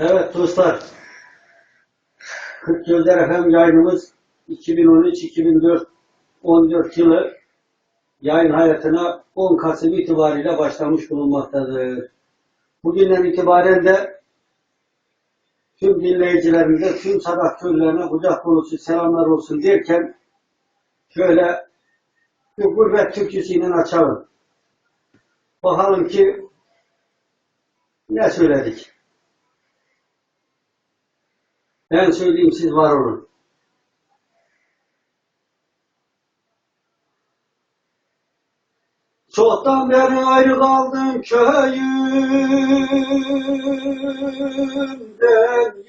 Evet dostlar. 40 Gözler FM yayınımız 2013-2014 14 yılı yayın hayatına 10 Kasım itibariyle başlamış bulunmaktadır. Bugünden itibaren de tüm dinleyicilerimize, tüm sadaktörlerine kucak dolusu selamlar olsun derken şöyle bir gurbet türküsüyle açalım. Bakalım ki ne söyledik. Ben söyleyeyim siz var olun. Çoktan beri ayrı kaldım köyümden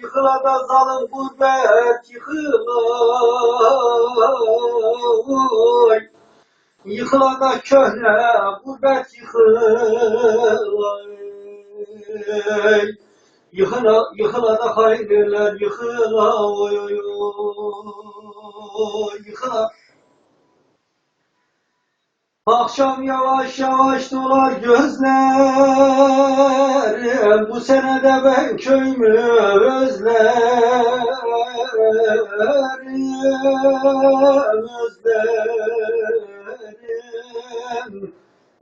Yıkıla da zalim gurbet yıkıla oy. Yıkıla da köhne gurbet yıkıla ey. Yıkıla, yıkıla da hayırlar yıkıla oy oy oy yıkıla. Akşam yavaş yavaş dolar gözlerim Bu sene de ben köyümü özlerim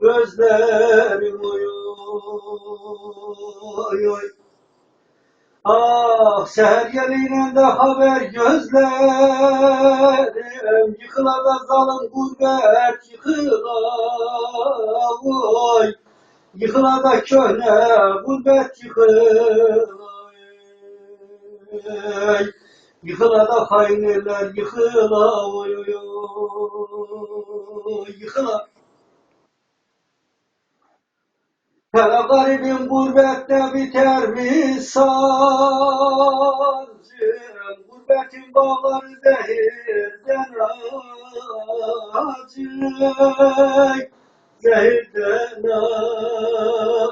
Özlerim Özlerim Ah seher geliyle de haber gözlerim Yıkıla da zalim gurbet yıkıla oy Yıkıla da köhne gurbet yıkıla. Yıkıla da hainler yıkıla oy oy oy Yıkıla Hele garibim gurbette biter mi sancım? Gurbetin bağları zehirden acı, zehirden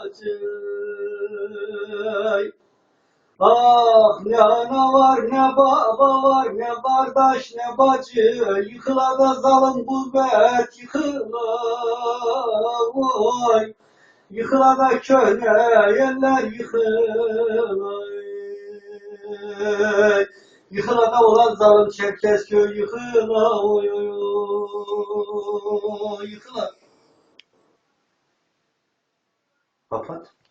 acı. Ah ne ana var ne baba var ne kardeş ne bacı Yıkıla da zalim gurbet yıkıla oy Yıkıla da köhne yerler yıkıla. Yıkıla olan zalim Çerkezköy yıkıla oy oy oy yıkıla Kapat.